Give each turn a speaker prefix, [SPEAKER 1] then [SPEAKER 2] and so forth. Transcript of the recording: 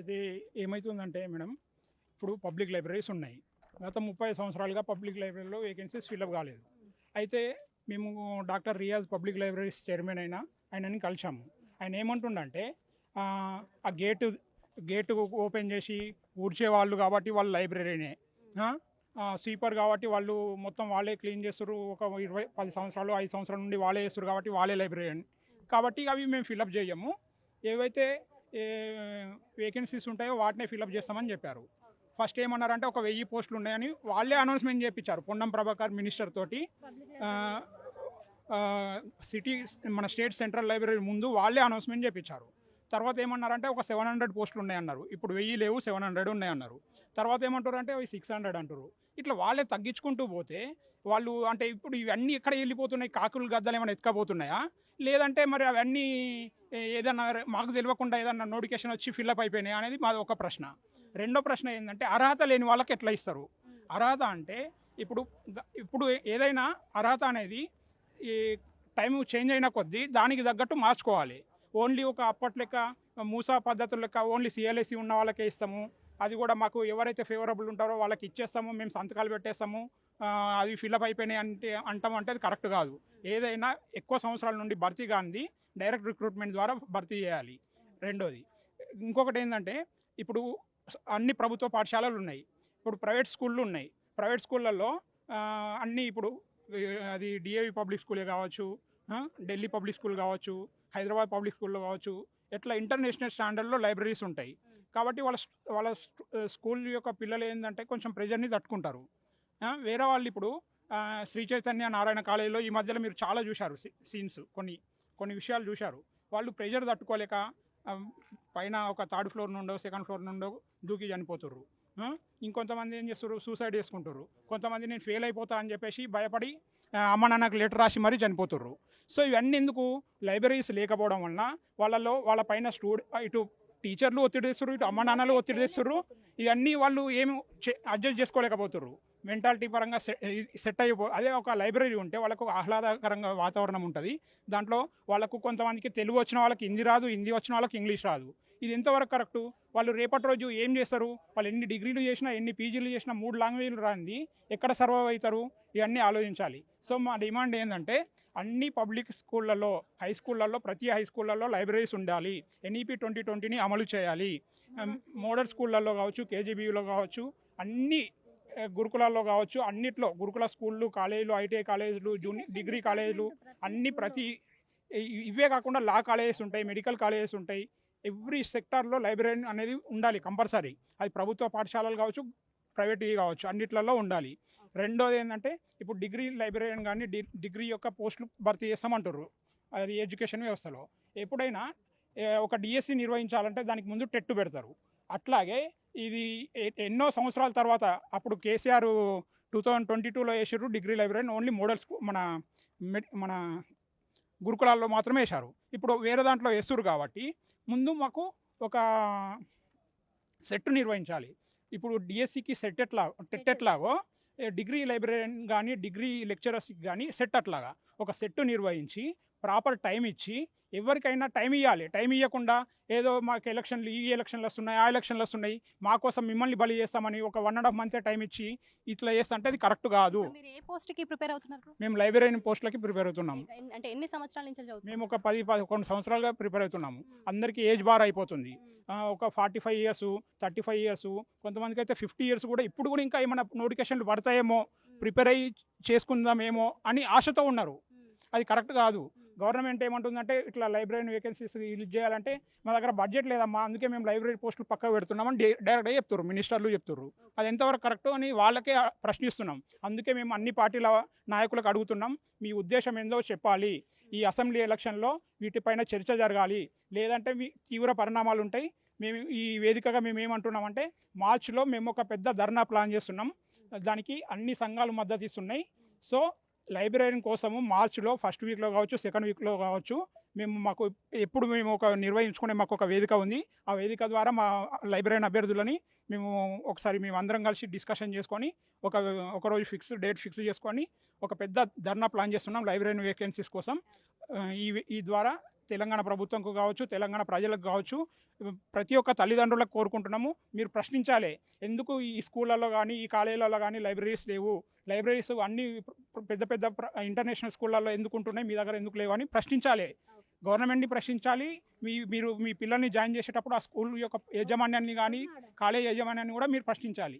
[SPEAKER 1] అయితే ఏమవుతుందంటే మేడం ఇప్పుడు పబ్లిక్ లైబ్రరీస్ ఉన్నాయి. గత ముప్పై సంవత్సరాలుగా పబ్లిక్ లైబ్రరీలో వేకెన్సీస్ ఫిల్అప్ కాలేదు. అయితే మేము doctor Riyaz public libraries chairman అయినా ఆయనని కలిసాము ఆయన ఏమంటుండంటే ఆ, గేటు గేటు ఓపెన్ చేసి ఊడ్చే వాళ్ళు కాబట్టి వాళ్ళు లైబ్రరీనే. స్వీపర్ కాబట్టి వాళ్ళు మొత్తం వాళ్ళే క్లీన్ చేస్తారు ఒక ఇరవై పది సంవత్సరాలు ఐదు సంవత్సరాల నుండి వాళ్ళే చేస్తారు కాబట్టి వాళ్ళే లైబ్రరీ కాబట్టి అవి మేము ఫిలప్ చేయము. ఏవైతే వేకెన్సీస్ ఉంటాయో వాటినే ఫిలప్ చేస్తామని చెప్పారు. ఫస్ట్ ఏమన్నారంటే ఒక వెయ్యి పోస్టులు ఉన్నాయని వాళ్ళే అనౌన్స్మెంట్ చేయించారు పొన్నం ప్రభాకర్ మినిస్టర్ తోటి సిటీ మన స్టేట్ సెంట్రల్ లైబ్రరీ ముందు వాళ్ళే అనౌన్స్మెంట్ చేయించారు తర్వాత ఏమన్నారంటే ఒక సెవెన్ హండ్రెడ్ పోస్టులు ఉన్నాయన్నారు. ఇప్పుడు వెయ్యి లేవు సెవెన్ హండ్రెడ్ ఉన్నాయన్నారు. తర్వాత ఏమంటారు అంటే అవి సిక్స్ హండ్రెడ్ అంటారు ఇట్లా వాళ్ళే తగ్గించుకుంటూ పోతే వాళ్ళు అంటే ఇప్పుడు ఇవన్నీ ఎక్కడ వెళ్ళిపోతున్నాయి? కాకులు గద్దలు ఏమైనా ఎత్తుకపోతున్నాయా? లేదంటే మరి అవన్నీ ఏదన్నా మాకు తెలియకుండా ఏదన్నా నోటిఫికేషన్ వచ్చి ఫిల్అప్ అయిపోయినాయి అనేది మాది ఒక ప్రశ్న. రెండో ప్రశ్న ఏంటంటే అర్హత లేని వాళ్ళకి ఎట్లా ఇస్తారు? అర్హత అంటే ఇప్పుడు ఇప్పుడు ఏదైనా అర్హత అనేది ఈ టైం చేంజ్ అయిన కొద్దీ దానికి తగ్గట్టు మార్చుకోవాలి. ఓన్లీ ఒక అప్పట్లెక్క మూసా పద్ధతుల లెక్క ఓన్లీ సిఎల్ఎస్సి ఉన్న వాళ్ళకే ఇస్తాము. అది కూడా మాకు ఎవరైతే ఫేవరబుల్ ఉంటారో వాళ్ళకి ఇచ్చేస్తాము మేము సంతకాలు పెట్టేస్తాము. అవి ఫిల్అప్ అయిపోయినాయి అంటే అంటాం అంటే అది కరెక్ట్ కాదు. ఏదైనా ఎక్కువ సంవత్సరాల నుండి భర్తీ కానిది డైరెక్ట్ రిక్రూట్మెంట్ ద్వారా భర్తీ చేయాలి. రెండోది ఇంకొకటి ఏంటంటే ఇప్పుడు అన్ని ప్రభుత్వ పాఠశాలలు ఉన్నాయి. ఇప్పుడు ప్రైవేట్ స్కూళ్ళు ఉన్నాయి. ప్రైవేట్ స్కూళ్ళల్లో అన్నీ ఇప్పుడు అది డిఏవి పబ్లిక్ స్కూలే కావచ్చు ఢిల్లీ పబ్లిక్ స్కూల్ కావచ్చు హైదరాబాద్ పబ్లిక్ స్కూల్లో కావచ్చు ఎట్లా ఇంటర్నేషనల్ స్టాండర్డ్లో లైబ్రరీస్ ఉంటాయి. కాబట్టి వాళ్ళ స్- వాళ్ళ స్కూల్ యొక్క పిల్లలు ఏంటంటే కొంచెం ప్రెజర్ని తట్టుకుంటారు. వేరే వాళ్ళు ఇప్పుడు శ్రీ చైతన్య నారాయణ కాలేజీలో ఈ మధ్యలో మీరు చాలా చూశారు సీన్స్ కొన్ని కొన్ని విషయాలు చూశారు. వాళ్ళు ప్రెజర్ తట్టుకోలేక పైన ఒక థర్డ్ ఫ్లోర్ నుండో సెకండ్ ఫ్లోర్ నుండో దూకి చనిపోతుర్రు. ఇంకొంతమంది ఏం చేస్తారు సూసైడ్ చేసుకుంటారు కొంతమంది నేను ఫెయిల్ అయిపోతా అని చెప్పేసి భయపడి అమ్మ నాన్నకు లెటర్ రాసి మరీ చనిపోతుర్రు. సో ఇవన్నీ ఎందుకు? లైబ్రరీస్ లేకపోవడం వలన వాళ్ళలో వాళ్ళ పైన స్టూడ్ ఇటు టీచర్లు ఒత్తిడి తెస్తారు ఇటు అమ్మ నాన్నలు ఒత్తిడి తెస్తారు ఇవన్నీ వాళ్ళు ఏమి అడ్జస్ట్ చేసుకోలేకపోతుర్రు. మెంటాలిటీ పరంగా సెట్ అయిపో అదే ఒక లైబ్రరీ ఉంటే వాళ్ళకు ఆహ్లాదకరంగా వాతావరణం ఉంటుంది. దాంట్లో వాళ్ళకు కొంతమందికి తెలుగు వచ్చిన వాళ్ళకి హిందీ రాదు హిందీ వచ్చిన వాళ్ళకి ఇంగ్లీష్ రాదు. ఇది ఎంతవరకు కరెక్టు? వాళ్ళు రేపటి రోజు ఏం చేస్తారు? వాళ్ళు ఎన్ని డిగ్రీలు చేసినా ఎన్ని పీజీలు చేసినా మూడు లాంగ్వేజ్లు రాంది. ఎక్కడ సర్వైవ్ అవుతారు? ఇవన్నీ ఆలోచించాలి. సో మా డిమాండ్ ఏంటంటే అన్ని పబ్లిక్ స్కూళ్ళల్లో హై స్కూళ్ళల్లో ప్రతి హై స్కూళ్ళల్లో లైబ్రరీస్ ఉండాలి. ఎన్ఈపి ట్వంటీ ట్వంటీని అమలు చేయాలి. మోడల్ స్కూళ్ళల్లో కావచ్చు కేజీబీలో కావచ్చు అన్ని గురుకులాల్లో కావచ్చు అన్నిట్లో గురుకుల స్కూళ్ళు కాలేజీలు ఐటీఐ కాలేజీలు జూని డిగ్రీ కాలేజీలు అన్ని ప్రతి ఇవే కాకుండా లా కాలేజెస్ ఉంటాయి మెడికల్ కాలేజెస్ ఉంటాయి. ఎవ్రీ సెక్టార్లో లైబ్రరీ అనేది ఉండాలి కంపల్సరీ. అది ప్రభుత్వ పాఠశాలలు కావచ్చు ప్రైవేట్ కావచ్చు అన్నిట్లలో ఉండాలి. రెండోది ఏంటంటే ఇప్పుడు డిగ్రీ లైబ్రరీని కానీ డి- డిగ్రీ యొక్క పోస్టులు భర్తీ చేస్తామంటారు. అది ఎడ్యుకేషన్ వ్యవస్థలో. ఎప్పుడైనా ఒక డిఎస్సి నిర్వహించాలంటే దానికి ముందు టెట్టు పెడతారు. అట్లాగే ఇది ఎన్నో సంవత్సరాల తర్వాత అప్పుడు కేసీఆర్ టూ థౌజండ్ ట్వంటీ టూలో వేసారు డిగ్రీ లైబ్రరీని ఓన్లీ మోడల్ స్కూ మన మన గురుకులాల్లో మాత్రమే వేశారు. ఇప్పుడు వేరే దాంట్లో వేస్తురు కాబట్టి ముందు మాకు ఒక సెట్ నిర్వహించాలి. ఇప్పుడు డిఎస్సికి సెట్ ఎట్లా టెట్ ఎట్లాగో డిగ్రీ లైబ్రరీన్ కానీ డిగ్రీ లెక్చరర్స్కి కానీ సెట్ అట్లాగా ఒక సెట్ నిర్వహించి ప్రాపర్ టైం ఇచ్చి ఎవరికైనా టైం ఇవ్వాలి టైం ఇవ్వకుండా ఏదో మాకు ఎలక్షన్లు ఈ ఎలక్షన్లు వస్తున్నాయి ఆ ఎలక్షన్లు వస్తున్నాయి మా కోసం మిమ్మల్ని బలి చేస్తామని ఒక one and half month time ఇచ్చి ఇట్లా చేస్తా అంటే అది కరెక్ట్ కాదు.
[SPEAKER 2] ప్రిపేర్ అవుతున్నారు?
[SPEAKER 1] మేము లైబ్రరీ పోస్టులకి ప్రిపేర్ అవుతున్నాము.
[SPEAKER 2] అంటే ఎన్ని సంవత్సరాల నుంచి
[SPEAKER 1] మేము ఒక పది పదకొండు సంవత్సరాలుగా ప్రిపేర్ అవుతున్నాము. అందరికీ ఏజ్ బార్ అయిపోతుంది. ఒక forty five years thirty five years కొంతమందికి అయితే ఫిఫ్టీ ఇయర్స్ కూడా ఇప్పుడు కూడా ఇంకా ఏమైనా నోటిఫికేషన్లు పడతాయేమో ప్రిపేర్ అయ్యి చేసుకుందామేమో అని ఆశతో ఉన్నారు. అది కరెక్ట్ కాదు. గవర్నమెంట్ ఏమంటుందంటే ఇట్లా లైబ్రరీ వేకెన్సీస్ రిలీజ్ చేయాలంటే మా దగ్గర బడ్జెట్ లేదమ్మా అందుకే మేము లైబ్రరీ పోస్టులు పక్కకు పెడుతున్నామని డైరెక్ట్గా చెప్తారు మినిస్టర్లు చెప్తారు అది ఎంతవరకు కరెక్ట్ అని వాళ్ళకే ప్రశ్నిస్తున్నాం. అందుకే మేము అన్ని పార్టీల నాయకులకు అడుగుతున్నాం మీ ఉద్దేశం ఏందో చెప్పాలి. ఈ అసెంబ్లీ ఎలక్షన్లో వీటిపైన చర్చ జరగాలి. లేదంటే మీ తీవ్ర పరిణామాలు ఉంటాయి. మేము ఈ వేదికగా మేము ఏమంటున్నామంటే మార్చిలో మేము ఒక పెద్ద ధర్నా ప్లాన్ చేస్తున్నాం. దానికి అన్ని సంఘాలు మద్దతు ఇస్తున్నాయి. సో లైబ్రరీ కోసము మార్చిలో ఫస్ట్ వీక్లో కావచ్చు సెకండ్ వీక్లో కావచ్చు మేము మాకు ఎప్పుడు మేము ఒక నిర్వహించుకునే మాకు ఒక వేదిక ఉంది. ఆ వేదిక ద్వారా మా లైబ్రరీ అభ్యర్థులని మేము ఒకసారి మేము అందరం కలిసి డిస్కషన్ చేసుకొని ఒక ఒకరోజు ఫిక్స్ డేట్ ఫిక్స్ చేసుకొని ఒక పెద్ద ధర్నా ప్లాన్ చేస్తున్నాం లైబ్రరీ వేకెన్సీస్ కోసం. ఈ ఈ ద్వారా తెలంగాణ ప్రభుత్వంకు కావచ్చు తెలంగాణ ప్రజలకు కావచ్చు ప్రతి ఒక్క తల్లిదండ్రులకు కోరుకుంటున్నాము. మీరు ప్రశ్నించాలి ఎందుకు ఈ స్కూళ్ళల్లో కానీ ఈ కాలేజీలలో కానీ లైబ్రరీస్ లేవు? లైబ్రరీస్ అన్ని పెద్ద పెద్ద ఇంటర్నేషనల్ స్కూళ్ళల్లో ఎందుకు ఉంటున్నాయి మీ దగ్గర ఎందుకు లేవు అని ప్రశ్నించాలి. గవర్నమెంట్ని ప్రశ్నించాలి. మీ మీరు మీ పిల్లల్ని జాయిన్ చేసేటప్పుడు ఆ స్కూల్ యొక్క యాజమాన్యాన్ని కానీ కాలేజ్ యాజమాన్యాన్ని కూడా మీరు ప్రశ్నించాలి.